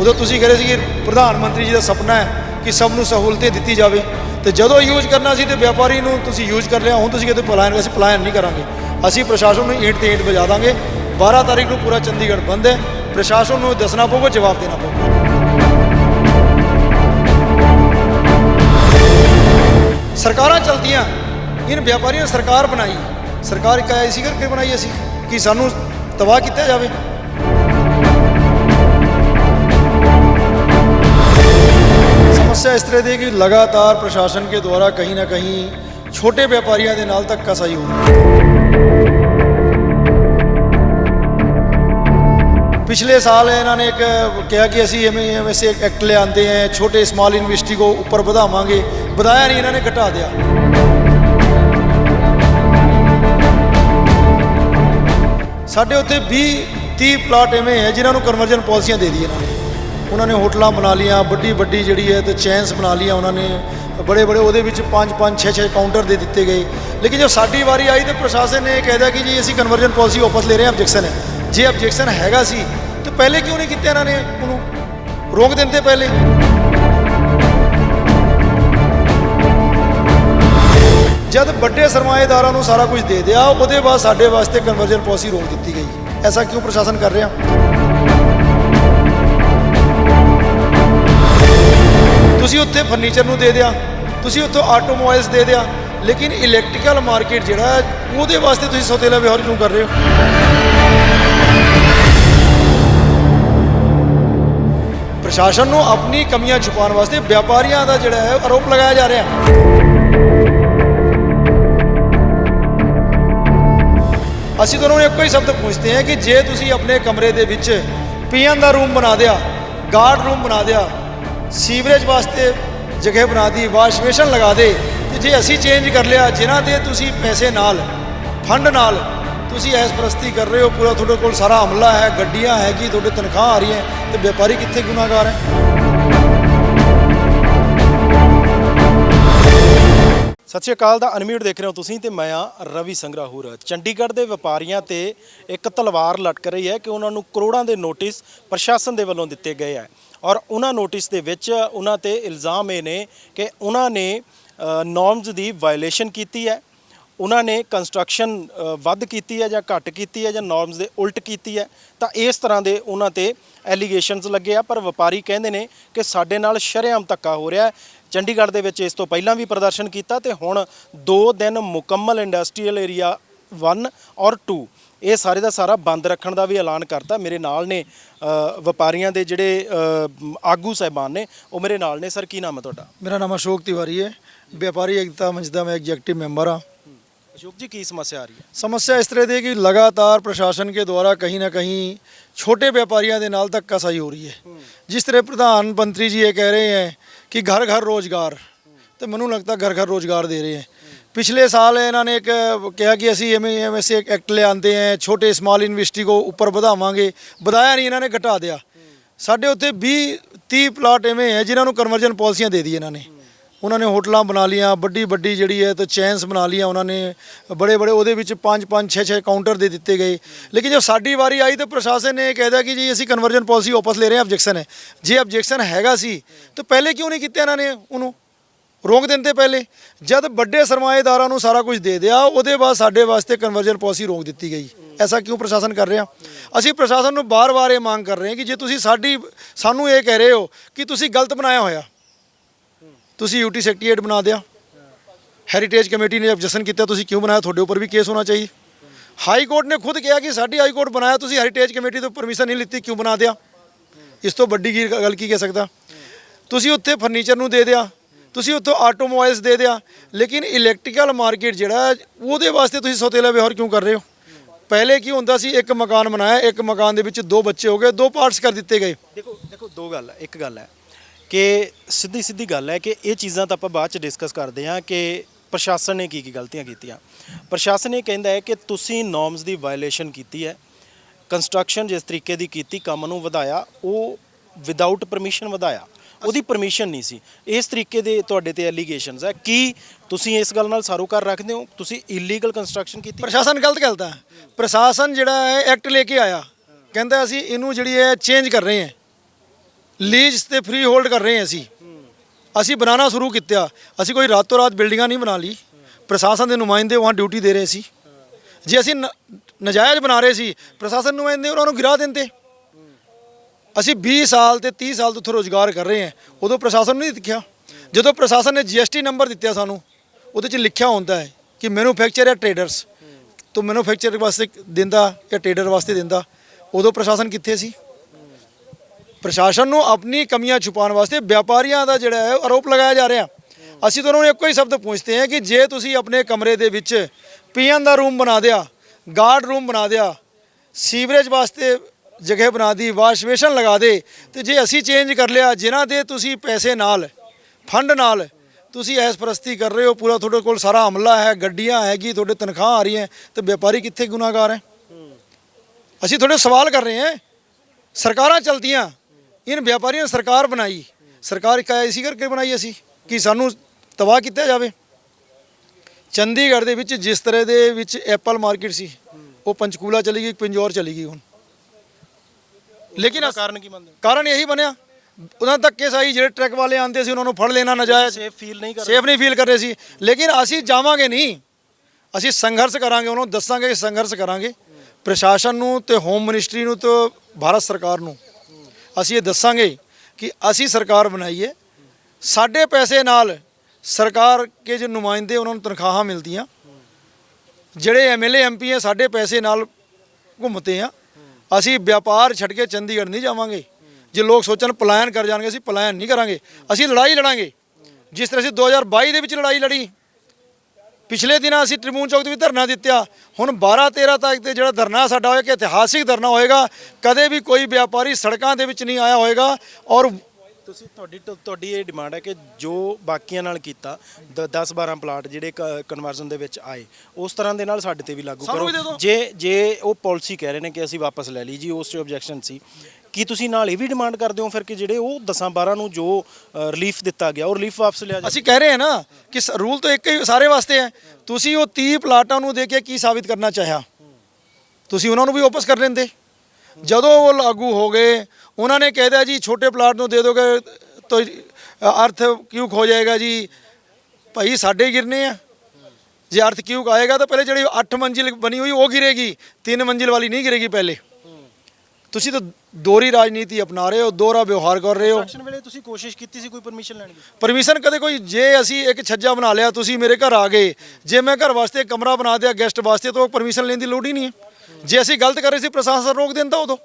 ਉਦੋਂ ਤੁਸੀਂ ਕਹ ਰਹੇ ਸੀ ਕਿ ਪ੍ਰਧਾਨ ਮੰਤਰੀ ਜੀ ਦਾ ਸੁਪਨਾ ਹੈ ਕਿ ਸਭ ਨੂੰ ਸਹੂਲਤਾਂ ਦਿੱਤੀ ਜਾਵੇ। ਤੇ ਜਦੋਂ ਯੂਜ਼ ਕਰਨਾ ਸੀ ਤੇ ਵਪਾਰੀ ਨੂੰ ਤੁਸੀਂ ਯੂਜ਼ ਕਰ ਲਿਆ ਹੁਣ ਤੁਸੀਂ ਕਹਿੰਦੇ ਪਲਾਇਨ ਅਸੀਂ ਪਲਾਇਨ ਨਹੀਂ ਕਰਾਂਗੇ। ਅਸੀਂ ਪ੍ਰਸ਼ਾਸਨ ਨੂੰ ਈਂਟ ਤੇ ਈਂਟ ਵਜਾ ਦਾਂਗੇ। 12 ਤਾਰੀਖ ਨੂੰ ਪੂਰਾ ਚੰਡੀਗੜ੍ਹ ਬੰਦ ਹੈ। ਪ੍ਰਸ਼ਾਸਨ ਨੂੰ ਦੱਸਣਾ ਪਊਗਾ, ਜਵਾਬ ਦੇਣਾ ਪਊਗਾ। ਸਰਕਾਰਾਂ ਚਲਦੀਆਂ। ਇਨ ਵਪਾਰੀਆਂ ਨੇ ਸਰਕਾਰ ਬਣਾਈ। ਸਰਕਾਰ ਇੱਕ ਐਸੀ ਕਰਕੇ ਬਣਾਈ ਅਸੀਂ, ਕਿ ਸਾਨੂੰ ਤਬਾਹ ਕੀਤਾ ਜਾਵੇ। समस्या इस तरह थी कि लगातार प्रशासन के द्वारा कहीं ना कहीं ਛੋਟੇ ਵਪਾਰੀਆਂ ਦੇ ਨਾਲ ਧੱਕਾ ਸਾਈ ਹੋ ਰਹੀ ਪਿਛਲੇ ਸਾਲ ਇਹਨਾਂ ਨੇ ਇੱਕ ਕਿਹਾ ਕਿ ਅਸੀਂ ਐਵੇਂ ਐਵੇਂ ਸੇ ਐਕਟ ਲਿਆਂਦੇ ਆ ਛੋਟੇ ਸਮਾਲ ਇਨਵੈਸਟਰੀ ਕੋ ਉੱਪਰ ਵਧਾਵਾਂਗੇ। ਵਧਾਇਆ ਨਹੀਂ ਇਹਨਾਂ ਨੇ, ਘਟਾ ਦਿਆ। ਸਾਡੇ ਉੱਤੇ 20 30 ਪਲਾਟ ਐਵੇਂ ਹੈ ਜਿਨ੍ਹਾਂ ਨੂੰ ਕਨਵਰਜਨ ਪਾਲਿਸੀਆਂ ਦੇ ਦਈਏ ਇਹਨਾਂ ਨੇ। ਉਹਨਾਂ ਨੇ ਹੋਟਲਾਂ ਬਣਾ ਲੀਆਂ ਵੱਡੀ ਵੱਡੀ ਜਿਹੜੀ ਹੈ ਤੇ ਚੈਨਸ ਬਣਾ ਲੀਆਂ ਉਹਨਾਂ ਨੇ। ਬੜੇ ਬੜੇ ਉਹਦੇ ਵਿੱਚ 5 5 6 6 ਕਾਊਂਟਰ ਦੇ ਦਿੱਤੇ ਗਏ। ਲੇਕਿਨ ਜਦ ਸਾਡੀ ਵਾਰੀ ਆਈ ਤੇ ਪ੍ਰਸ਼ਾਸਨ ਨੇ ਕਹਿਦਾ ਕਿ ਜੀ ਅਸੀਂ ਕਨਵਰਜਨ ਪਾਲਿਸੀ ਵਾਪਸ ਲੈ ਰਹੇ ਹਾਂ ਆਬਜੈਕਸ਼ਨ ਹੈ। ਜੇ ਆਬਜੈਕਸ਼ਨ ਹੈਗਾ ਸੀ, ਤੇ ਪਹਿਲੇ ਕਿਉਂ ਨਹੀਂ ਕੀਤਾ ਇਹਨਾਂ ਨੇ ਉਹਨੂੰ? ਰੋਕ ਦਿੰਦੇ ਪਹਿਲੇ। ਜਦ ਵੱਡੇ ਸਰਮਾਏਦਾਰਾਂ ਨੂੰ ਸਾਰਾ ਕੁਝ ਦੇ ਦਿਆ, ਉਹਦੇ ਬਾਅਦ ਸਾਡੇ ਵਾਸਤੇ ਕਨਵਰਜਨ ਪਾਲਿਸੀ ਰੋਕ ਦਿੱਤੀ ਗਈ। ਐਸਾ ਕਿਉਂ ਪ੍ਰਸ਼ਾਸਨ ਕਰ ਰਿਹਾ? ਤੁਸੀਂ ਉੱਥੇ ਫਰਨੀਚਰ ਨੂੰ ਦੇ ਦਿਆ ਤੁਸੀਂ ਉੱਥੋਂ ਆਟੋਮੋਬਾਈਲਸ ਦੇ ਦਿਆ ਲੇਕਿਨ ਇਲੈਕਟ੍ਰੀਕਲ ਮਾਰਕੀਟ ਜਿਹੜਾ ਹੈ, ਉਹਦੇ ਵਾਸਤੇ ਤੁਸੀਂ ਸੌਤੇਲਾ ਵਿਹਾਰ ਕਿਉਂ ਕਰ ਰਹੇ ਹੋ? ਪ੍ਰਸ਼ਾਸਨ ਨੂੰ ਆਪਣੀ ਕਮੀਆਂ ਛੁਪਾਉਣ ਵਾਸਤੇ ਵਪਾਰੀਆਂ ਦਾ ਜਿਹੜਾ ਹੈ ਆਰੋਪ ਲਗਾਇਆ ਜਾ ਰਿਹਾ ਅਸੀਂ ਤੁਹਾਨੂੰ ਇੱਕੋ ਹੀ ਸ਼ਬਦ ਪੁੱਛਦੇ ਹਾਂ ਕਿ ਜੇ ਤੁਸੀਂ ਆਪਣੇ ਕਮਰੇ ਦੇ ਵਿੱਚ ਪੀਐਨ ਦਾ ਰੂਮ ਬਣਾ ਦਿਆ ਗਾਰਡ ਰੂਮ ਬਣਾ ਦਿਆ ਸੀਵਰੇਜ ਵਾਸਤੇ ਜਗ੍ਹਾ ਬਣਾ ਦੀ, ਵਾਸ਼ ਬੇਸ਼ਨ ਲਗਾ ਦੇ ਤੇ ਜੇ ਅਸੀਂ ਚੇਂਜ ਕਰ ਲਿਆ, ਜਿਨ੍ਹਾਂ ਦੇ ਤੁਸੀਂ ਪੈਸੇ ਨਾਲ ਫੰਡ ਨਾਲ ਤੁਸੀਂ ਐਸ ਪ੍ਰਸਤੀ ਕਰ ਰਹੇ ਹੋ, ਪੂਰਾ ਤੁਹਾਡੇ ਕੋਲ ਸਾਰਾ ਹਮਲਾ ਹੈ, ਗੱਡੀਆਂ ਹੈਗੀ ਕਿ ਤੁਹਾਡੇ ਤਨਖਾਹ ਆ ਰਹੀ ਹੈ ਤੇ ਵਪਾਰੀ ਕਿੱਥੇ ਗੁਨਾਹਗਾਰ ਹੈ? ਸਤਿ ਸ਼੍ਰੀ ਅਕਾਲ, ਦਾ ਅਨਮਿਊਟ ਦੇਖ ਰਹੇ ਹੋ ਤੁਸੀਂ ਤੇ ਮੈਂ ਆ ਰਵੀ ਸੰਗਰਾਹੂਰ। ਚੰਡੀਗੜ੍ਹ ਦੇ ਵਪਾਰੀਆਂ ਤੇ ਇੱਕ ਤਲਵਾਰ ਲਟਕ ਰਹੀ ਹੈ ਕਿ ਉਹਨਾਂ ਨੂੰ ਕਰੋੜਾਂ ਦੇ ਨੋਟਿਸ ਪ੍ਰਸ਼ਾਸਨ ਦੇ ਵੱਲੋਂ ਦਿੱਤੇ ਗਏ ਹੈ। ਔਰ ਉਹਨਾਂ ਨੋਟਿਸ ਦੇ ਵਿੱਚ ਉਹਨਾਂ ਤੇ ਇਲਜ਼ਾਮ ਇਹ ਨੇ ਕਿ ਉਹਨਾਂ ਨੇ ਨੋਰਮਸ ਦੀ ਵਾਇਲੇਸ਼ਨ ਕੀਤੀ ਹੈ। ਉਹਨਾਂ ਨੇ ਕੰਸਟਰਕਸ਼ਨ ਵੱਧ ਕੀਤੀ ਹੈ ਜਾਂ ਘੱਟ ਕੀਤੀ ਹੈ ਜਾਂ ਨਾਰਮਸ ਦੇ ਉਲਟ ਕੀਤੀ ਹੈ। ਤਾਂ ਇਸ ਤਰ੍ਹਾਂ ਦੇ ਉਹਨਾਂ ਤੇ ਐਲੀਗੇਸ਼ਨਸ ਲੱਗੇ ਆ, ਪਰ ਵਪਾਰੀ ਕਹਿੰਦੇ ਨੇ ਕਿ ਸਾਡੇ ਨਾਲ ਸ਼ਰੇਆਮ ਧੱਕਾ ਹੋ ਰਿਹਾ ਹੈ। ਚੰਡੀਗੜ੍ਹ ਦੇ ਵਿੱਚ ਇਸ ਤੋਂ ਪਹਿਲਾਂ ਵੀ ਪ੍ਰਦਰਸ਼ਨ ਕੀਤਾ ਤੇ ਹੁਣ 2 ਦਿਨ ਮੁਕੰਮਲ ਇੰਡਸਟਰੀਅਲ ਏਰੀਆ 1 ਔਰ 2 ਇਹ ਸਾਰੇ ਦਾ ਸਾਰਾ ਬੰਦ ਰੱਖਣ ਦਾ ਵੀ ਐਲਾਨ ਕਰਤਾ। ਮੇਰੇ ਨਾਲ ਨੇ ਵਪਾਰੀਆਂ ਦੇ ਜਿਹੜੇ ਆਗੂ ਸਾਹਿਬਾਨ ਨੇ ਉਹ ਮੇਰੇ ਨਾਲ ਨੇ। ਸਰ ਕੀ ਨਾਮ ਹੈ ਤੁਹਾਡਾ? ਮੇਰਾ ਨਾਮ ਅਸ਼ੋਕ ਤਿਵਾਰੀ ਹੈ। ਵਪਾਰੀ ਏਕਤਾ ਮੰਚ ਦਾ ਮੈਂ ਐਗਜ਼ੈਕਟਿਵ ਮੈਂਬਰ ਹਾਂ। ਅਸ਼ੋਕ ਜੀ ਕੀ ਸਮੱਸਿਆ ਆ ਰਹੀ ਹੈ? ਸਮੱਸਿਆ ਇਸ ਤਰ੍ਹਾਂ ਦੀ ਹੈ ਕਿ ਲਗਾਤਾਰ ਪ੍ਰਸ਼ਾਸਨ ਕੇ ਦੁਆਰਾ ਕहीं ਨਾ ਕहीं ਛੋਟੇ ਵਪਾਰੀਆਂ ਦੇ ਨਾਲ ਧੱਕਾਸ਼ਾਹੀ ਹੋ ਰਹੀ ਹੈ। ਜਿਸ ਤਰ੍ਹਾਂ ਪ੍ਰਧਾਨ ਮੰਤਰੀ ਜੀ ਇਹ ਕਹਿ ਰਹੇ ਹੈ ਕਿ ਘਰ ਘਰ ਰੋਜ਼ਗਾਰ। ਤੇ ਮੈਨੂੰ ਲੱਗਦਾ ਘਰ ਘਰ ਰੋਜ਼ਗਾਰ ਦੇ ਰਹੇ ਹੈ। ਪਿਛਲੇ ਸਾਲ ਇਹਨਾਂ ਨੇ ਇੱਕ ਕਿਹਾ ਕਿ ਅਸੀਂ ਐਵੇਂ ਐਵੇਂ ਸੇ ਐਕਟ ਲਿਆਂਦੇ हैं ਛੋਟੇ ਸਮਾਲ ਇਨਵੈਸਟੀ को ਉੱਪਰ ਵਧਾਵਾਂਗੇ। ਵਧਾਇਆ ਨਹੀਂ ਇਹਨਾਂ ਨੇ, ਘਟਾ ਦਿਆ। ਸਾਡੇ ਉੱਤੇ 20 30 ਪਲਾਟ ਐਵੇਂ ਹੈ ਜਿਨ੍ਹਾਂ ਨੂੰ ਕਨਵਰਜਨ ਪਾਲਿਸੀਆਂ ਦੇ ਦੀ ਇਹਨਾਂ ਨੇ। ਉਹਨਾਂ ਨੇ ਹੋਟਲਾਂ ਬਣਾ ਲੀਆਂ ਵੱਡੀ ਵੱਡੀ ਜਿਹੜੀ ਹੈ ਤੇ ਚੈਨਸ ਬਣਾ ਲੀਆਂ ਉਹਨਾਂ ਨੇ। ਬੜੇ ਬੜੇ ਉਹਦੇ ਵਿੱਚ 5 5 6 6 ਕਾਊਂਟਰ ਦੇ ਦਿੱਤੇ ਗਏ। ਲੇਕਿਨ ਜਦ ਸਾਡੀ ਵਾਰੀ ਆਈ ਤਾਂ ਪ੍ਰਸ਼ਾਸਨ ਨੇ ਕਹਿਦਾ ਕਿ ਜੀ ਅਸੀਂ ਕਨਵਰਜਨ ਪਾਲਿਸੀ ਵਾਪਸ ਲੈ ਰਹੇ ਹਾਂ ਆਬਜੈਕਸ਼ਨ ਹੈ। ਜੇ ਆਬਜੈਕਸ਼ਨ ਹੈਗਾ ਸੀ, ਤਾਂ ਪਹਿਲੇ ਕਿਉਂ ਨਹੀਂ ਕੀਤਾ ਇਹਨਾਂ ਨੇ ਉਹਨੂੰ? ਰੋਕ ਦਿੰਦੇ ਪਹਿਲੇ, ਜਦ ਵੱਡੇ ਸਰਮਾਏਦਾਰਾਂ ਨੂੰ ਸਾਰਾ ਕੁਝ ਦੇ ਦਿਆ, ਉਹਦੇ ਬਾਅਦ ਸਾਡੇ ਵਾਸਤੇ ਕਨਵਰਜਨ ਪਾਲਿਸੀ ਰੋਕ ਦਿੱਤੀ ਗਈ। ਐਸਾ ਕਿਉਂ ਪ੍ਰਸ਼ਾਸਨ ਕਰ ਰਿਹਾ? ਅਸੀਂ ਪ੍ਰਸ਼ਾਸਨ ਨੂੰ ਬਾਰ-ਬਾਰ ਇਹ ਮੰਗ ਕਰ ਰਹੇ ਹਾਂ ਕਿ ਜੇ ਤੁਸੀਂ ਸਾਡੀ, ਸਾਨੂੰ ਇਹ ਕਹਿ ਰਹੇ ਹੋ ਕਿ ਤੁਸੀਂ ਗਲਤ ਬਣਾਇਆ ਹੋਇਆ, ਤੁਸੀਂ ਯੂਟੀ ਸੈਕਟਰੀਏਟ ਬਣਾ ਦਿਆ ਹੈਰੀਟੇਜ ਕਮੇਟੀ ਨੇ ਆਬਜੈਕਸ਼ਨ ਕੀਤਾ, ਤੁਸੀਂ ਕਿਉਂ ਬਣਾਇਆ? ਤੁਹਾਡੇ ਉੱਪਰ ਵੀ ਕੇਸ ਹੋਣਾ ਚਾਹੀਏ। ਹਾਈ ਕੋਰਟ ਨੇ ਖੁਦ ਕਿਹਾ ਕਿ ਸਾਡੀ ਹਾਈ ਕੋਰਟ ਬਣਾਇਆ, ਤੁਸੀਂ ਹੈਰੀਟੇਜ ਕਮੇਟੀ ਤੋਂ ਪਰਮਿਸ਼ਨ ਨਹੀਂ ਲਿੱਤੀ, ਕਿਉਂ ਬਣਾ ਦਿਆ? ਇਸ ਤੋਂ ਵੱਡੀ ਕੀ ਗੱਲ ਕੀ ਕਹਿ ਸਕਦਾ? ਤੁਸੀਂ ਉੱਥੇ ਫਰਨੀਚਰ ਨੂੰ ਦੇ ਦਿਆ ਤੁਸੀਂ ਉੱਥੇ ਆਟੋਮੋਬਾਈਲਸ ਦੇ ਦਿਆ, ਲੇਕਿਨ ਇਲੈਕਟ੍ਰੀਕਲ ਮਾਰਕੀਟ ਜਿਹੜਾ ਉਹਦੇ ਵਾਸਤੇ ਤੁਸੀਂ ਸੌਤੇਲਾ ਵਿਹਾਰ ਕਿਉਂ ਕਰ ਰਹੇ ਹੋ? ਪਹਿਲੇ ਕੀ ਹੁੰਦਾ ਸੀ, ਇੱਕ ਮਕਾਨ ਬਣਾਇਆ, ਇੱਕ ਮਕਾਨ ਦੇ ਵਿੱਚ ਦੋ ਬੱਚੇ ਹੋ ਗਏ, ਦੋ ਪਾਰਟਸ ਕਰ ਦਿੱਤੇ ਗਏ। ਦੇਖੋ ਦੇਖੋ, ਦੋ ਗੱਲ ਹੈ, ਇੱਕ ਗੱਲ ਹੈ ਕਿ ਸਿੱਧੀ ਸਿੱਧੀ ਗੱਲ ਹੈ ਕਿ ਇਹ ਚੀਜ਼ਾਂ ਤਾਂ ਆਪਾਂ ਬਾਅਦ ਚ ਡਿਸਕਸ ਕਰਦੇ ਹਾਂ ਕਿ ਪ੍ਰਸ਼ਾਸਨ ਨੇ ਕੀ ਕੀ ਗਲਤੀਆਂ ਕੀਤੀਆਂ। ਪ੍ਰਸ਼ਾਸਨ ਇਹ ਕਹਿੰਦਾ ਹੈ ਕਿ ਤੁਸੀਂ ਨੋਰਮਸ ਦੀ ਵਾਇਲੇਸ਼ਨ ਕੀਤੀ ਹੈ ਕੰਸਟਰਕਸ਼ਨ ਜਿਸ ਤਰੀਕੇ ਦੀ ਕੀਤੀ, ਕੰਮ ਨੂੰ ਵਧਾਇਆ, ਉਹ ਵਿਦਆਊਟ ਪਰਮਿਸ਼ਨ ਵਧਾਇਆ। ਉਹਦੀ ਪਰਮਿਸ਼ਨ ਨਹੀਂ ਸੀ। ਇਸ ਤਰੀਕੇ ਦੇ ਤੁਹਾਡੇ ਤੇ ਐਲੀਗੇਸ਼ਨਸ ਹੈ ਕੀ ਤੁਸੀਂ ਇਸ ਗੱਲ ਨਾਲ ਸਾਰੋਕਾਰ ਰੱਖਦੇ ਹੋ? ਤੁਸੀਂ ਇਲੀਗਲ ਕੰਸਟਰਕਸ਼ਨ ਕੀਤੀ? ਪ੍ਰਸ਼ਾਸਨ ਗਲਤ ਕਰਦਾ ਪ੍ਰਸ਼ਾਸਨ ਜਿਹੜਾ ਹੈ ਐਕਟ ਲੈ ਕੇ ਆਇਆ। ਕਹਿੰਦਾ ਅਸੀਂ ਇਹਨੂੰ ਜਿਹੜੀ ਹੈ ਚੇਂਜ ਕਰ ਰਹੇ ਹਾਂ। ਲੀਜ਼ ਤੇ ਫ੍ਰੀ ਹੋਲਡ ਕਰ ਰਹੇ ਹਾਂ ਅਸੀਂ। ਅਸੀਂ ਬਣਾਉਣਾ ਸ਼ੁਰੂ ਕੀਤਾ। ਅਸੀਂ ਕੋਈ ਰਾਤੋਂ ਰਾਤ ਬਿਲਡਿੰਗਾਂ ਨਹੀਂ ਬਣਾ ਲਈ। ਪ੍ਰਸ਼ਾਸਨ ਦੇ ਨੁਮਾਇੰਦੇ ਵਹਾਂ ਡਿਊਟੀ ਦੇ ਰਹੇ ਸੀ। ਜੇ ਅਸੀਂ ਨ- ਨਜਾਇਜ਼ ਬਣਾ ਰਹੇ ਸੀ, ਪ੍ਰਸ਼ਾਸਨ ਨੁਮਾਇੰਦੇ ਉਹਨਾਂ ਨੂੰ ਗਿਰਾ ਦਿੰਦੇ। ਅਸੀਂ 20 ਸਾਲ ਤੇ 30 ਸਾਲ ਤੋਂ ਉੱਥੇ ਰੋਜ਼ਗਾਰ ਕਰ ਰਹੇ ਹਾਂ। ਉਦੋਂ ਪ੍ਰਸ਼ਾਸਨ ਨੂੰ ਨਹੀਂ ਦਿਖਿਆ। ਜਦੋਂ ਪ੍ਰਸ਼ਾਸਨ ਨੇ ਜੀਐਸਟੀ ਨੰਬਰ ਦਿੱਤਾ ਸਾਨੂੰ, ਉਹਦੇ 'ਚ ਲਿਖਿਆ ਹੁੰਦਾ ਹੈ ਕਿ ਮੈਨੂਫੈਕਚਰ ਹੈ ਟ੍ਰੇਡਰਸ ਤੋਂ ਮੈਨੂਫੈਕਚਰ ਵਾਸਤੇ ਦਿੰਦਾ ਜਾਂ ਟ੍ਰੇਡਰ ਵਾਸਤੇ ਦਿੰਦਾ? ਉਦੋਂ ਪ੍ਰਸ਼ਾਸਨ ਕਿੱਥੇ ਸੀ? ਪ੍ਰਸ਼ਾਸਨ ਨੂੰ ਆਪਣੀ ਕਮੀਆਂ ਛੁਪਾਉਣ ਵਾਸਤੇ ਵਪਾਰੀਆਂ ਦਾ ਜਿਹੜਾ ਹੈ, ਆਰੋਪ ਲਗਾਇਆ ਜਾ ਰਿਹਾ। ਅਸੀਂ ਤਾਂ ਉਹਨਾਂ ਨੂੰ ਇੱਕੋ ਹੀ ਸ਼ਬਦ ਪੁੱਛਦੇ ਹਾਂ ਕਿ ਜੇ ਤੁਸੀਂ ਆਪਣੇ ਕਮਰੇ ਦੇ ਵਿੱਚ ਪੀਣ ਦਾ ਰੂਮ ਬਣਾ ਦਿਆ ਗਾਰਡ ਰੂਮ ਬਣਾ ਦਿਆ ਸੀਵਰੇਜ ਵਾਸਤੇ ਜਗ੍ਹਾ ਬਣਾ ਦੀ, ਵਾਸ਼ ਬੇਸ਼ਨ ਲਗਾ ਦੇ ਤੇ ਜੇ ਅਸੀਂ ਚੇਂਜ ਕਰ ਲਿਆ, ਜਿਨ੍ਹਾਂ ਦੇ ਤੁਸੀਂ ਪੈਸੇ ਨਾਲ ਫੰਡ ਨਾਲ ਤੁਸੀਂ ਐਸ ਪ੍ਰਸਤੀ ਕਰ ਰਹੇ ਹੋ, ਪੂਰਾ ਤੁਹਾਡੇ ਕੋਲ ਸਾਰਾ ਅਮਲਾ ਹੈ, ਗੱਡੀਆਂ ਹੈਗੀ, ਤੁਹਾਡੇ ਤਨਖਾਹ ਆ ਰਹੀ ਹੈ, ਤੇ ਵਪਾਰੀ ਕਿੱਥੇ ਗੁਨਾਹਗਾਰ ਹੈ? ਅਸੀਂ ਤੁਹਾਡੇ ਸਵਾਲ ਕਰ ਰਹੇ ਹਾਂ। ਸਰਕਾਰਾਂ ਚਲਦੀਆਂ, ਇਨ ਵਪਾਰੀਆਂ ਨੇ ਸਰਕਾਰ ਬਣਾਈ। ਸਰਕਾਰ ਇੱਕ ਐਸੀ ਕਰਕੇ ਬਣਾਈ ਅਸੀਂ, ਕਿ ਸਾਨੂੰ ਤਬਾਹ ਕੀਤਾ ਜਾਵੇ। ਚੰਡੀਗੜ੍ਹ ਦੇ ਵਿੱਚ ਜਿਸ ਤਰ੍ਹਾਂ ਦੇ ਵਿੱਚ ਐਪਲ ਮਾਰਕੀਟ ਸੀ, ਉਹ ਪੰਚਕੂਲਾ ਚਲੀ ਗਈ ਪਿੰਜੌਰ ਚਲੀ ਗਈ ਹੁਣ। ਲੇਕਿਨ ਅਸ- ਕਾਰਨ ਕੀ ਮੰਨਦੇ ਕਾਰਨ ਇਹੀ ਬਣਿਆ। ਉਹਨਾਂ ਧੱਕੇ ਸਾਈ ਜਿਹੜੇ ਟਰੱਕ ਵਾਲੇ ਆਂਦੇ ਸੀ ਉਹਨਾਂ ਨੂੰ ਫੜ ਲੈਣਾ ਨਜਾਇਜ਼। ਸੇਫ ਫੀਲ ਨਹੀਂ ਕਰ ਸੇਫ ਨਹੀਂ ਫੀਲ ਕਰ ਰਹੇ ਸੀ। ਲੇਕਿਨ ਅਸੀਂ ਜਾਵਾਂਗੇ ਨਹੀਂ। ਅਸੀਂ ਸੰਘਰਸ਼ ਕਰਾਂਗੇ ਉਹਨਾਂ ਨੂੰ ਦੱਸਾਂਗੇ ਕਿ ਸੰਘਰਸ਼ ਕਰਾਂਗੇ। ਪ੍ਰਸ਼ਾਸਨ ਨੂੰ ਤੇ ਹੋਮ ਮਿਨਿਸਟਰੀ ਨੂੰ ਤੇ ਭਾਰਤ ਸਰਕਾਰ ਨੂੰ। ਅਸੀਂ ਇਹ ਦੱਸਾਂਗੇ ਕਿ ਅਸੀਂ ਸਰਕਾਰ ਬਣਾਈ ਹੈ ਸਾਡੇ ਪੈਸੇ ਨਾਲ ਸਰਕਾਰ ਕੇ ਜੋ ਨੁਮਾਇੰਦੇ ਉਹਨਾਂ ਨੂੰ ਤਨਖਾਹਾਂ ਮਿਲਦੀਆਂ। ਜਿਹੜੇ ਐਮਐਲਏ ਐਮਪੀ ਹੈ ਸਾਡੇ ਪੈਸੇ ਨਾਲ ਘੁੰਮਤੇ ਆ। ਅਸੀਂ ਵਪਾਰ ਛੱਡ ਕੇ ਚੰਡੀਗੜ੍ਹ ਨਹੀਂ ਜਾਵਾਂਗੇ। ਜੇ ਲੋਕ ਸੋਚਣ ਪਲਾਇਨ ਕਰ ਜਾਣਗੇ, ਅਸੀਂ ਪਲਾਇਨ ਨਹੀਂ ਕਰਾਂਗੇ। ਅਸੀਂ ਲੜਾਈ ਲੜਾਂਗੇ। ਜਿਸ ਤਰ੍ਹਾਂ ਅਸੀਂ 2022 ਦੇ ਵਿੱਚ ਲੜਾਈ ਲੜੀ, ਪਿਛਲੇ ਦਿਨਾਂ ਅਸੀਂ ਟ੍ਰਿਬਿਊਨ ਚੌਕ ਤੇ ਵੀ ਧਰਨਾ ਦਿੱਤਾ। ਹੁਣ 12 13 ਤੱਕ ਤੇ ਜਿਹੜਾ ਧਰਨਾ ਸਾਡਾ ਹੋਇਆ, ਕਿ ਇਤਿਹਾਸਿਕ ਧਰਨਾ ਹੋਏਗਾ, ਕਦੇ ਵੀ ਕੋਈ ਵਪਾਰੀ ਸੜਕਾਂ ਦੇ ਵਿੱਚ ਨਹੀਂ ਆਇਆ ਹੋਏਗਾ ਔਰ ਤੁਸੀਂ ਤੁਹਾਡੀ ਤੁਹਾਡੀ ਇਹ ਡਿਮਾਂਡ ਹੈ ਕਿ ਜੋ ਬਾਕੀਆਂ ਨਾਲ ਕੀਤਾ 10 12 ਪਲਾਟ ਜਿਹੜੇ ਕਨਵਰਜ਼ਨ ਦੇ ਵਿੱਚ ਆਏ ਉਸ ਤਰ੍ਹਾਂ ਦੇ ਨਾਲ ਸਾਡੇ ਤੇ ਵੀ ਲਾਗੂ ਕਰੋ। ਜੇ ਜੇ ਉਹ ਪਾਲਿਸੀ ਕਹਿ ਰਹੇ ਨੇ ਕਿ ਅਸੀਂ ਵਾਪਸ ਲੈ ਲਈ ਜੀ ਉਸ ਤੇ ਆਬਜੈਕਸ਼ਨ ਸੀ ਕੀ ਤੁਸੀਂ ਨਾਲ ਇਹ ਵੀ ਡਿਮਾਂਡ ਕਰਦੇ ਹੋ ਫਿਰ ਕਿ ਜਿਹੜੇ ਉਹ 10 12 ਨੂੰ ਜੋ ਰਿਲੀਫ ਦਿੱਤਾ ਗਿਆ ਉਹ ਰਿਲੀਫ ਵਾਪਸ ਲਿਆ ਜਾਵੇ? ਅਸੀਂ ਕਹਿ ਰਹੇ ਹਾਂ ਨਾ ਕਿ ਰੂਲ ਤਾਂ ਇੱਕ ਹੀ ਸਾਰੇ ਵਾਸਤੇ ਹੈ। ਤੁਸੀਂ ਉਹ 30 ਪਲਾਟਾਂ ਨੂੰ ਦੇ ਕੇ ਕੀ ਸਾਬਿਤ ਕਰਨਾ ਚਾਹਿਆ? ਤੁਸੀਂ ਉਹਨਾਂ ਨੂੰ ਵੀ ਵਾਪਸ ਕਰ ਲੈਂਦੇ। ਜਦੋਂ ਉਹ ਲਾਗੂ ਹੋ ਗਏ ਉਹਨਾਂ ਨੇ ਕਹਿ ਦਿਆ ਜੀ ਛੋਟੇ ਪਲਾਟ ਨੂੰ ਦੇ ਦੋਗੇ ਤਾਂ ਅਰਥ ਕਿਉਂ ਖੋ ਜਾਏਗਾ ਜੀ? ਭਾਈ ਸਾਡੇ ਗਿਰਨੇ ਆ। ਜੇ ਅਰਥ ਕਿਉਂ ਆਏਗਾ ਤਾਂ ਪਹਿਲੇ ਜਿਹੜੀ 8 ਮੰਜ਼ਿਲ ਬਣੀ ਹੋਈ ਉਹ ਗਿਰੇਗੀ। 3 ਮੰਜ਼ਿਲ ਵਾਲੀ ਨਹੀਂ ਗਿਰੇਗੀ ਪਹਿਲੇ। ਤੁਸੀਂ ਤਾਂ ਦੋਹਰੀ ਰਾਜਨੀਤੀ ਅਪਣਾ ਰਹੇ ਹੋ ਦੋਹਰਾ ਵਿਵਹਾਰ ਕਰ ਰਹੇ ਹੋ। ਐਕਸ਼ਨ ਵੇਲੇ ਤੁਸੀਂ ਕੋਸ਼ਿਸ਼ ਕੀਤੀ ਸੀ ਕੋਈ ਪਰਮਿਸ਼ਨ ਲੈਣ ਦੀ? ਪਰਮਿਸ਼ਨ ਕਦੇ ਕੋਈ ਜੇ ਅਸੀਂ ਇੱਕ ਛੱਜਾ ਬਣਾ ਲਿਆ ਤੁਸੀਂ ਮੇਰੇ ਘਰ ਆ ਗਏ। ਜੇ ਮੈਂ ਘਰ ਵਾਸਤੇ ਕਮਰਾ ਬਣਾ ਦਿਆ ਗੈਸਟ ਵਾਸਤੇ ਤਾਂ ਪਰਮਿਸ਼ਨ ਲੈਣ ਦੀ ਲੋੜ ਹੀ ਨਹੀਂ ਹੈ। ਜੇ ਅਸੀਂ ਗਲਤ ਕਰ ਰਹੇ ਸੀ ਪ੍ਰਸ਼ਾਸਨ ਰੋਕ ਦਿੰਦਾ ਉਦੋਂ।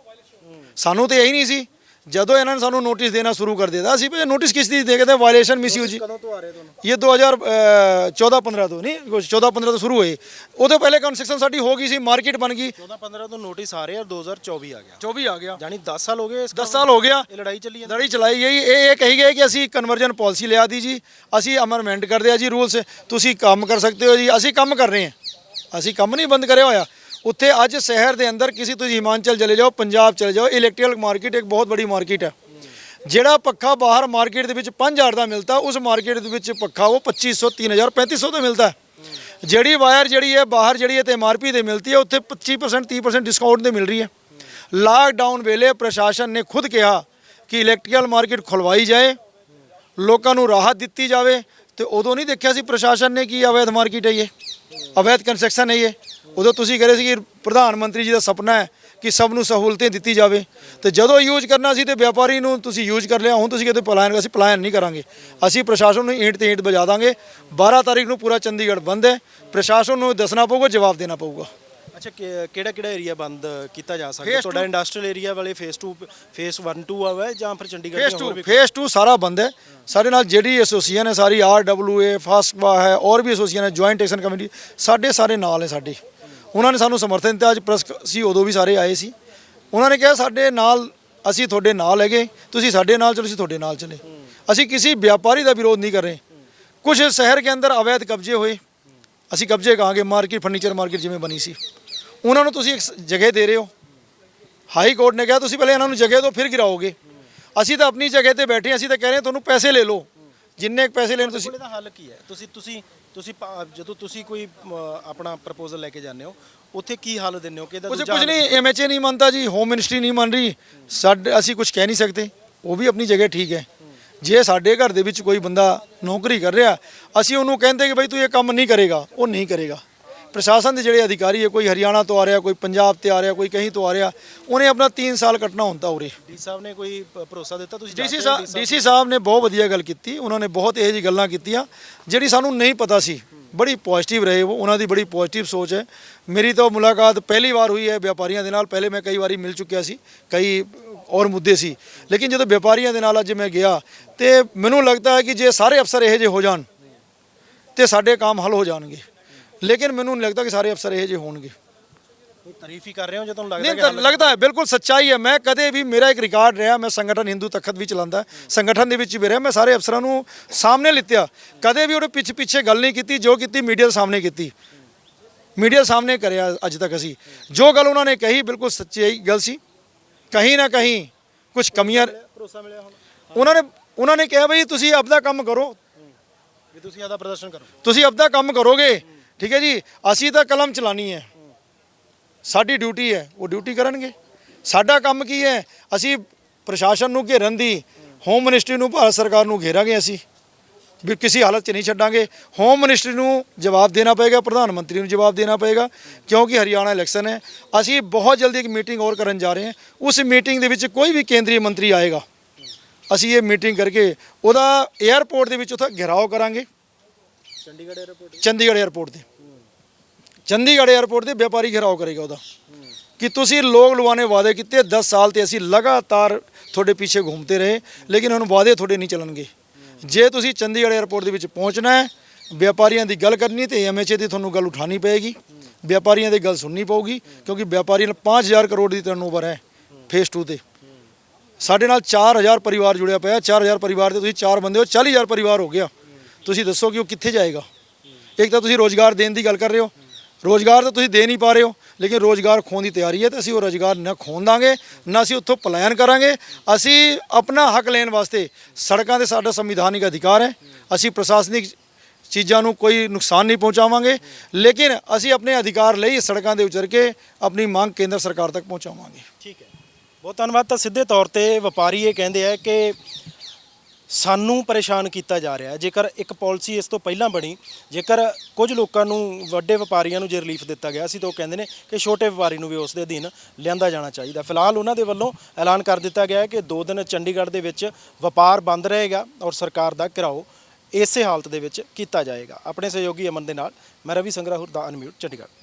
ਸਾਨੂੰ ਤੇ ਇਹੀ ਨਹੀਂ ਸੀ। ਜਦੋਂ ਇਹਨਾਂ ਨੇ ਸਾਨੂੰ ਨੋਟਿਸ ਦੇਣਾ ਸ਼ੁਰੂ ਕਰ ਦਿੱਤਾ ਅਸੀਂ ਵੀ ਨੋਟਿਸ ਕਿਸ ਦੀ ਦੇ ਕੇ ਵਾਇਲੇਸ਼ਨ ਮਿਸਯੂਜ ਕਦੋਂ ਤੋਂ ਆ ਰਹੇ ਤੁਹਾਨੂੰ? ਇਹ 2014 15 ਤੋਂ ਨਹੀਂ 14 15 ਤੋਂ ਸ਼ੁਰੂ ਹੋਏ। ਉਹਦੇ ਪਹਿਲੇ ਕੰਸਟਰਕਸ਼ਨ ਸਾਡੀ ਹੋ ਗਈ ਸੀ ਮਾਰਕੀਟ ਬਣ ਗਈ। 14 15 ਤੋਂ ਨੋਟਿਸ ਆ ਰਹੇ ਆ 2024 ਆ ਗਿਆ। 24 ਆ ਗਿਆ। ਜਾਨੀ 10 ਸਾਲ ਹੋ ਗਏ ਇਸ 10 ਸਾਲ ਹੋ ਗਿਆ। ਇਹ ਲੜਾਈ ਚੱਲੀ ਜਾਂਦੀ। ਲੜਾਈ ਚਲਾਈ ਗਈ। ਇਹ ਇਹ ਕਹੀ ਗਏ ਕਿ ਅਸੀਂ ਕਨਵਰਜਨ ਪਾਲਿਸੀ ਲਿਆ ਦੀ ਜੀ। ਅਸੀਂ ਅਮਰਮੈਂਟ ਕਰਦੇ ਆ ਜੀ ਰੂਲਸ ਤੁਸੀਂ ਕੰਮ ਕਰ ਸਕਦੇ ਹੋ ਜੀ। ਅਸੀਂ ਕੰਮ ਕਰ ਰਹੇ ਹਾਂ। ਅਸੀਂ ਕੰਮ ਨਹੀਂ ਬੰਦ ਕਰਿਆ ਹੋਇਆ। ਉੱਥੇ ਅੱਜ ਸ਼ਹਿਰ ਦੇ ਅੰਦਰ ਕਿਸੇ ਤੁਸੀਂ ਹਿਮਾਚਲ ਚਲੇ ਜਾਓ, ਪੰਜਾਬ ਚਲੇ ਜਾਓ ਇਲੈਕਟ੍ਰੀਕਲ ਮਾਰਕੀਟ ਇੱਕ ਬਹੁਤ ਵੱਡੀ ਮਾਰਕੀਟ ਹੈ। ਜਿਹੜਾ ਪੱਖਾ ਬਾਹਰ ਮਾਰਕੀਟ ਦੇ ਵਿੱਚ 5000 ਦਾ ਮਿਲਦਾ, ਉਸ ਮਾਰਕੀਟ ਦੇ ਵਿੱਚ ਪੱਖਾ ਉਹ 2500 3000 3500 ਦਾ ਮਿਲਦਾ। ਜਿਹੜੀ ਵਾਇਰ ਜਿਹੜੀ ਹੈ, ਬਾਹਰ ਜਿਹੜੀ ਹੈ ਤੇ ਐਮਆਰਪੀ ਤੇ ਮਿਲਦੀ ਹੈ, ਉੱਥੇ 25% 30% ਡਿਸਕਾਊਂਟ ਤੇ ਮਿਲ ਰਹੀ ਹੈ। ਲਾਕਡਾਊਨ ਵੇਲੇ ਪ੍ਰਸ਼ਾਸਨ ਨੇ ਖੁਦ ਕਿਹਾ ਕਿ ਇਲੈਕਟ੍ਰੀਕਲ ਮਾਰਕੀਟ ਖੁਲਵਾਈ ਜਾਏ, ਲੋਕਾਂ ਨੂੰ ਰਾਹਤ ਦਿੱਤੀ ਜਾਵੇ ਤੇ ਉਦੋਂ ਨਹੀਂ ਦੇਖਿਆ ਸੀ ਪ੍ਰਸ਼ਾਸਨ ਨੇ ਕੀ ਅਵੈਧ ਮਾਰਕੀਟ ਹੈ ਇਹ। ਅਵੈਧ ਕੰਸਟਰਕਸ਼ਨ ਹੈ ਇਹ। ਉਦੋਂ ਤੁਸੀਂ ਕਹ ਰਹੇ ਸੀ ਕਿ ਪ੍ਰਧਾਨ ਮੰਤਰੀ ਜੀ ਦਾ ਸੁਪਨਾ ਹੈ ਕਿ ਸਭ ਨੂੰ ਸਹੂਲਤਾਂ ਦਿੱਤੀ ਜਾਵੇ। ਤੇ ਜਦੋਂ ਯੂਜ਼ ਕਰਨਾ ਸੀ ਤੇ ਵਪਾਰੀ ਨੂੰ ਤੁਸੀਂ ਯੂਜ਼ ਕਰ ਲਿਆ ਹੁਣ ਤੁਸੀਂ ਕਹਿੰਦੇ ਪਲਾਇਨ ਅਸੀਂ ਪਲਾਇਨ ਨਹੀਂ ਕਰਾਂਗੇ। ਅਸੀਂ ਪ੍ਰਸ਼ਾਸਨ ਨੂੰ ਈਂਟ ਤੇ ਈਂਟ ਵਜਾ ਦਾਂਗੇ। 12 ਤਾਰੀਖ ਨੂੰ ਪੂਰਾ ਚੰਡੀਗੜ੍ਹ ਬੰਦ ਹੈ। ਪ੍ਰਸ਼ਾਸਨ ਨੂੰ ਦੱਸਣਾ ਪਊਗਾ ਜਵਾਬ ਦੇਣਾ ਪਊਗਾ। ਅੱਛਾ ਕਿਹੜਾ ਕਿਹੜਾ ਏਰੀਆ ਬੰਦ ਕੀਤਾ ਜਾ ਸਕਦਾ? ਤੁਹਾਡਾ ਇੰਡਸਟਰੀਅਲ ਏਰੀਆ ਵਾਲੇ ਫੇਸ 2 ਫੇਸ 1 2 ਆਵਾ ਹੈ ਜਾਂ ਫਿਰ ਚੰਡੀਗੜ੍ਹ ਫੇਸ ਦੀਆਂ 2 ਹੋਰ ਵੀ ਫੇਸ 2 ਸਾਰਾ ਬੰਦ ਹੈ। ਸਾਡੇ ਨਾਲ ਜਿਹੜੀ ਐਸੋਸੀਏਸ਼ਨ ਹੈ ਸਾਰੀ ਆਰ ਡਬਲਯੂ ਏ ਫਾਸਕਵਾ ਹੈ ਔਰ ਵੀ ਐਸੋਸੀਏਸ਼ਨ ਹੈ ਜੁਆਇੰਟ ਐਕਸ਼ਨ ਕਮੇਟੀ ਸਾਡੇ ਸਾਰੇ ਨਾਲ ਹੈ ਸਾਡੇ। ਉਹਨਾਂ ਨੇ ਸਾਨੂੰ ਸਮਰਥਨ ਦਿੱਤਾ, ਅੱਜ ਪ੍ਰੈਸ ਸੀ ਉਦੋਂ ਵੀ ਸਾਰੇ ਆਏ ਸੀ। ਉਹਨਾਂ ਨੇ ਕਿਹਾ, ਸਾਡੇ ਨਾਲ ਅਸੀਂ ਤੁਹਾਡੇ ਨਾਲ ਹੈਗੇ, ਤੁਸੀਂ ਸਾਡੇ ਨਾਲ ਚਲੋ, ਅਸੀਂ ਤੁਹਾਡੇ ਨਾਲ ਚਲੇ। ਅਸੀਂ ਕਿਸੇ ਵਪਾਰੀ ਦਾ ਵਿਰੋਧ ਨਹੀਂ ਕਰ ਰਹੇ। ਕੁਝ ਸ਼ਹਿਰ ਕੇ ਅੰਦਰ ਅਵੈਧ ਕਬਜ਼ੇ ਹੋਏ। ਅਸੀਂ ਕਬਜ਼ੇ ਕਹਾਂਗੇ, ਮਾਰਕੀਟ, ਫਰਨੀਚਰ ਮਾਰਕੀਟ ਜਿਵੇਂ ਬਣੀ ਸੀ। ਉਹਨਾਂ ਨੂੰ ਤੁਸੀਂ ਇੱਕ ਸ- ਜਗ੍ਹਾ ਦੇ ਰਹੇ ਹੋ। ਹਾਈ ਕੋਰਟ ਨੇ ਕਿਹਾ, ਤੁਸੀਂ ਪਹਿਲੇ ਇਹਨਾਂ ਨੂੰ ਜਗ੍ਹਾ ਦਿਓ, ਫਿਰ ਗਿਰਾਓਗੇ। ਅਸੀਂ ਤਾਂ ਆਪਣੀ ਜਗ੍ਹਾ ਤੇ ਬੈਠੇ ਅਸੀਂ ਤਾਂ ਕਹਿ ਰਹੇ ਹਾਂ, ਤੁਹਾਨੂੰ ਪੈਸੇ ਲੈ ਲਓ। ਜਿੰਨੇ ਕੁ ਪੈਸੇ ਲੈਣ ਤੁਸੀਂ ਕੋਲੇ ਦਾ ਹੱਲ ਕੀ ਹੈ? ਤੁਸੀਂ ਤੁਸੀਂ ਤੁਸੀਂ ਪਾ- ਜਦੋਂ ਤੁਸੀਂ ਕੋਈ ਅਮ, ਆਪਣਾ ਪ੍ਰਪੋਜ਼ਲ ਲੈ ਕੇ ਜਾਂਦੇ ਹੋ ਉੱਥੇ ਕੀ ਹੱਲ ਦਿੰਦੇ ਹੋ? ਕਿ ਇਹਦਾ ਕੁਝ ਦੂਜਾ ਕੁਝ ਹੱਲ- ਨਹੀਂ ਐਮਐਚਏ ਨਹੀਂ ਮੰਨਦਾ ਜੀ ਹੋਮ ਮਿਨਿਸਟਰੀ ਨਹੀਂ ਮੰਨ ਰਹੀ। ਸਾਡੇ ਅਸੀਂ ਕੁਝ ਕਹਿ ਨਹੀਂ ਸਕਦੇ। ਉਹ ਵੀ ਆਪਣੀ ਜਗ੍ਹਾ ਠੀਕ ਹੈ। ਜੇ ਸਾਡੇ ਘਰ ਦੇ ਵਿੱਚ ਕੋਈ ਬੰਦਾ ਨੌਕਰੀ ਕਰ ਰਿਹਾ ਅਸੀਂ ਉਹਨੂੰ ਕਹਿੰਦੇ ਕਿ ਬਈ ਤੂੰ ਇਹ ਕੰਮ ਨਹੀਂ ਕਰੇਗਾ ਉਹ ਨਹੀਂ ਕਰੇਗਾ। ਪ੍ਰਸ਼ਾਸਨ ਦੇ ਜਿਹੜੇ ਅਧਿਕਾਰੀ ਹੈ ਕੋਈ ਹਰਿਆਣਾ ਤੋਂ ਆ ਰਿਹਾ ਕੋਈ ਪੰਜਾਬ ਤੇ ਆ ਰਿਹਾ ਕੋਈ ਕहीं ਤੋਂ ਆ ਰਿਹਾ ਉਹਨੇ ਆਪਣਾ 3 ਸਾਲ ਕੱਟਣਾ ਹੁੰਦਾ ਉਰੇ। ਡੀ ਸਾਹਿਬ ਨੇ ਕੋਈ ਭਰੋਸਾ ਦਿੱਤਾ? ਤੁਸੀਂ ਡੀਸੀ ਸਾਹਿਬ ਡੀਸੀ ਸਾਹਿਬ ਨੇ ਬਹੁਤ ਵਧੀਆ ਗੱਲ ਕੀਤੀ ਉਹਨਾਂ ਨੇ ਬਹੁਤ ਇਹੋ ਜਿਹੀ ਗੱਲਾਂ ਕੀਤੀਆਂ ਜਿਹੜੀ ਸਾਨੂੰ ਨਹੀਂ ਪਤਾ ਸੀ। ਬੜੀ ਪੋਜ਼ਿਟਿਵ ਰਹੇ ਉਹ ਉਹਨਾਂ ਦੀ ਬੜੀ ਪੋਜ਼ਿਟਿਵ ਸੋਚ ਹੈ। ਮੇਰੀ ਤਾਂ ਮੁਲਾਕਾਤ ਪਹਿਲੀ ਵਾਰ ਹੋਈ ਹੈ ਵਪਾਰੀਆਂ ਦੇ ਨਾਲ ਪਹਿਲੇ ਮੈਂ ਕਈ ਵਾਰੀ ਮਿਲ ਚੁੱਕਿਆ ਸੀ ਕਈ ਔਰ ਮੁੱਦੇ ਸੀ। ਲੇਕਿਨ ਜਦੋਂ ਵਪਾਰੀਆਂ ਦੇ ਨਾਲ ਅੱਜ ਮੈਂ ਗਿਆ ਤੇ ਮੈਨੂੰ ਲੱਗਦਾ ਹੈ ਕਿ ਜੇ ਸਾਰੇ ਅਫਸਰ ਇਹੋ ਜਿਹੇ ਹੋ ਜਾਣ ਤੇ ਸਾਡੇ ਕੰਮ ਹੱਲ ਹੋ ਜਾਣਗੇ। ਲੇਕਿਨ ਮੈਨੂੰ ਨਹੀਂ ਲੱਗਦਾ ਕਿ ਸਾਰੇ ਅਫਸਰ ਇਹੋ ਜਿਹੇ ਹੋਣਗੇ। ਕੋਈ ਤਾਰੀਫ ਹੀ ਕਰ ਰਹੇ ਹੋ ਜੇ ਤੁਹਾਨੂੰ ਲੱਗਦਾ ਨਹੀਂ ਤਾਂ ਲੱਗਦਾ ਹੈ ਬਿਲਕੁਲ ਸੱਚਾਈ ਹੈ। ਮੈਂ ਕਦੇ ਵੀ ਮੇਰਾ ਇੱਕ ਰਿਕਾਰਡ ਰਿਹਾ ਮੈਂ ਸੰਗਠਨ ਹਿੰਦੂ ਤਖਤ ਵੀ ਚਲਾਉਂਦਾ ਸੰਗਠਨ ਦੇ ਵਿੱਚ ਵੀ ਰਿਹਾ ਮੈਂ ਸਾਰੇ ਅਫਸਰਾਂ ਨੂੰ ਸਾਹਮਣੇ ਲਿੱਤਿਆ। ਕਦੇ ਵੀ ਉਹਦੇ ਪਿੱਛੇ ਪਿੱਛੇ ਗੱਲ ਨਹੀਂ ਕੀਤੀ ਜੋ ਕੀਤੀ ਮੀਡੀਆ ਦੇ ਸਾਹਮਣੇ ਕੀਤੀ। ਮੀਡੀਆ ਸਾਹਮਣੇ ਕਰਿਆ ਅੱਜ ਤੱਕ ਅਸੀਂ। ਜੋ ਗੱਲ ਉਹਨਾਂ ਨੇ ਕਹੀ ਬਿਲਕੁਲ ਸੱਚੀ ਗੱਲ ਸੀ। ਕहीं ਨਾ ਕਹੀਂ ਕੁਝ ਕਮੀਆਂ ਭਰੋਸਾ ਮਿਲਿਆ ਹੁਣ? ਉਹਨਾਂ ਨੇ ਉਹਨਾਂ ਨੇ ਕਿਹਾ ਬਈ ਤੁਸੀਂ ਆਪਦਾ ਕੰਮ ਕਰੋ। ਵੀ ਤੁਸੀਂ ਆਦਾ ਪ੍ਰਦਰਸ਼ਨ ਕਰੋ। ਤੁਸੀਂ ਆਪਦਾ ਕੰਮ ਕਰੋਗੇ। ਠੀਕ ਹੈ ਜੀ? ਅਸੀਂ ਤਾਂ ਕਲਮ ਚਲਾਣੀ ਹੈ। ਸਾਡੀ ਡਿਊਟੀ ਹੈ, ਉਹ ਡਿਊਟੀ ਕਰਨਗੇ। ਸਾਡਾ ਕੰਮ ਕੀ ਹੈ? ਅਸੀਂ ਪ੍ਰਸ਼ਾਸਨ ਨੂੰ ਘੇਰਨ ਦੀ ਹੋਮ ਮਿਨਿਸਟਰੀ ਨੂੰ ਭਾਰਤ ਸਰਕਾਰ ਨੂੰ ਘੇਰਾਂਗੇ ਅਸੀਂ। ਵੀ ਕਿਸੇ ਹਾਲਤ 'ਚ ਨਹੀਂ ਛੱਡਾਂਗੇ। ਹੋਮ ਮਿਨਿਸਟਰੀ ਨੂੰ ਜਵਾਬ ਦੇਣਾ ਪਏਗਾ, ਪ੍ਰਧਾਨ ਮੰਤਰੀ ਨੂੰ ਜਵਾਬ ਦੇਣਾ ਪਏਗਾ, ਕਿਉਂਕਿ ਹਰਿਆਣਾ ਇਲੈਕਸ਼ਨ ਹੈ। ਅਸੀਂ ਬਹੁਤ ਜਲਦੀ ਇੱਕ ਮੀਟਿੰਗ ਹੋਰ ਕਰਨ ਜਾ ਰਹੇ ਹਾਂ। ਉਸ ਮੀਟਿੰਗ ਦੇ ਵਿੱਚ ਕੋਈ ਵੀ ਕੇਂਦਰੀ ਮੰਤਰੀ ਆਏਗਾ। ਅਸੀਂ ਇਹ ਮੀਟਿੰਗ ਕਰਕੇ ਉਹਦਾ 에ਅਰਪੋਰਟ ਦੇ ਵਿੱਚ ਉੱਥੇ ਘਿਰਾਓ ਕਰਾਂਗੇ। ਚੰਡੀਗੜ੍ਹ ਏਅਰਪੋਰਟ ਤੇ ਚੰਡੀਗੜ੍ਹ ਏਅਰਪੋਰਟ ਤੇ ਚੰਡੀਗੜ੍ਹ 에ਅਰਪੋਰਟ ਤੇ ਵਪਾਰੀ ਘਰਾਓ ਕਰੇਗਾ ਉਹਦਾ। ਕਿ ਤੁਸੀਂ ਲੋਕ ਲਵਾਨੇ ਵਾਅਦੇ ਕੀਤੇ 10 ਸਾਲ ਤੇ ਅਸੀਂ ਲਗਾਤਾਰ ਤੁਹਾਡੇ ਪਿੱਛੇ ਘੁੰਮਦੇ ਰਹੇ, ਲੇਕਿਨ ਹੁਣ ਵਾਅਦੇ ਤੁਹਾਡੇ ਨਹੀਂ ਚੱਲਣਗੇ। ਜੇ ਤੁਸੀਂ ਚੰਡੀਗੜ੍ਹ ਏਅਰਪੋਰਟ ਦੇ ਵਿੱਚ ਪਹੁੰਚਣਾ ਵਪਾਰੀਆਂ ਦੀ ਗੱਲ ਕਰਨੀ ਤੇ ਐਮਐਚਏ ਦੀ ਤੁਹਾਨੂੰ ਗੱਲ ਉਠਾਣੀ ਪਏਗੀ। ਵਪਾਰੀਆਂ ਦੀ ਗੱਲ ਸੁਣਨੀ ਪਊਗੀ, ਕਿਉਂਕਿ ਵਪਾਰੀਆਂ ਨਾਲ 5000 ਕਰੋੜ ਦੀ ਟਰਨਓਵਰ ਹੈ ਫੇਸ 2 ਤੇ। ਸਾਡੇ ਨਾਲ 4000 ਪਰਿਵਾਰ ਜੁੜਿਆ ਪਿਆ 4000 ਪਰਿਵਾਰ ਤੇ ਤੁਸੀਂ 4 ਬੰਦੇ ਹੋ 40000 ਪਰਿਵਾਰ ਹੋ ਗਿਆ। ਤੁਸੀਂ ਦੱਸੋ ਕਿ ਉਹ ਕਿੱਥੇ ਜਾਏਗਾ? ਇੱਕ ਤਾਂ ਤੁਸੀਂ ਰੋਜ਼ਗਾਰ ਦੇਣ ਦੀ ਗੱਲ ਕਰ ਰਹੇ ਹੋ। ਰੋਜ਼ਗਾਰ ਤਾਂ ਤੁਸੀਂ ਦੇ ਨਹੀਂ ਪਾ ਰਹੇ ਹੋ, ਲੇਕਿਨ ਰੋਜ਼ਗਾਰ ਖੋਣ ਦੀ ਤਿਆਰੀ ਹੈ ਤੇ ਅਸੀਂ ਉਹ ਰੋਜ਼ਗਾਰ ਨਾ ਖੋਣ ਦਾਂਗੇ, ਨਾ ਅਸੀਂ ਉੱਥੋਂ ਪਲਾਇਨ ਕਰਾਂਗੇ। ਅਸੀਂ ਆਪਣਾ ਹੱਕ ਲੈਣ ਵਾਸਤੇ ਸੜਕਾਂ ਤੇ ਸਾਡਾ ਸੰਵਿਧਾਨਿਕ ਅਧਿਕਾਰ ਹੈ। ਅਸੀਂ ਪ੍ਰਸ਼ਾਸਨਿਕ ਚੀਜ਼ਾਂ ਨੂੰ ਕੋਈ ਨੁਕਸਾਨ ਨਹੀਂ ਪਹੁੰਚਾਵਾਂਗੇ, ਲੇਕਿਨ ਅਸੀਂ ਆਪਣੇ ਅਧਿਕਾਰ ਲਈ ਸੜਕਾਂ ਦੇ ਉਚਰ ਕੇ ਆਪਣੀ ਮੰਗ ਕੇਂਦਰ ਸਰਕਾਰ ਤੱਕ ਪਹੁੰਚਾਵਾਂਗੇ। ਠੀਕ ਹੈ। ਬਹੁਤ ਧੰਨਵਾਦ। ਤਾਂ ਸਿੱਧੇ ਤੌਰ ਤੇ ਵਪਾਰੀ ਇਹ ਕਹਿੰਦੇ ਆ ਕਿ ਸਾਨੂੰ ਪਰੇਸ਼ਾਨ ਕੀਤਾ ਜਾ ਰਿਹਾ ਹੈ। ਜੇਕਰ ਇੱਕ ਪਾਲਿਸੀ ਇਸ ਤੋਂ ਪਹਿਲਾਂ ਬਣੀ, ਜੇਕਰ ਕੁਝ ਲੋਕਾਂ ਨੂੰ ਵੱਡੇ ਵਪਾਰੀਆਂ ਨੂੰ ਜੇ ਰਿਲੀਫ ਦਿੱਤਾ ਗਿਆ ਸੀ ਤਾਂ ਉਹ ਕਹਿੰਦੇ ਨੇ ਕਿ ਛੋਟੇ ਵਪਾਰੀ ਨੂੰ ਵੀ ਉਸ ਦੇ ਅਧੀਨ ਲਿਆਂਦਾ ਜਾਣਾ ਚਾਹੀਦਾ। ਫਿਲਹਾਲ ਉਹਨਾਂ ਦੇ ਵੱਲੋਂ ਐਲਾਨ ਕਰ ਦਿੱਤਾ ਗਿਆ ਹੈ ਕਿ 2 ਦਿਨ ਚੰਡੀਗੜ੍ਹ ਦੇ ਵਿੱਚ ਵਪਾਰ ਬੰਦ ਰਹੇਗਾ ਔਰ ਸਰਕਾਰ ਦਾ ਘਿਰਾਓ ਇਸੇ ਹਾਲਤ ਦੇ ਵਿੱਚ ਕੀਤਾ ਜਾਏਗਾ। ਆਪਣੇ ਸਹਿਯੋਗੀ ਅਮਨ ਦੇ ਨਾਲ, ਮੈਂ ਰਵੀ ਸੰਗਰਾਹੁਰ ਦਾ ਅਨਮਿਊਟ, ਚੰਡੀਗੜ੍ਹ।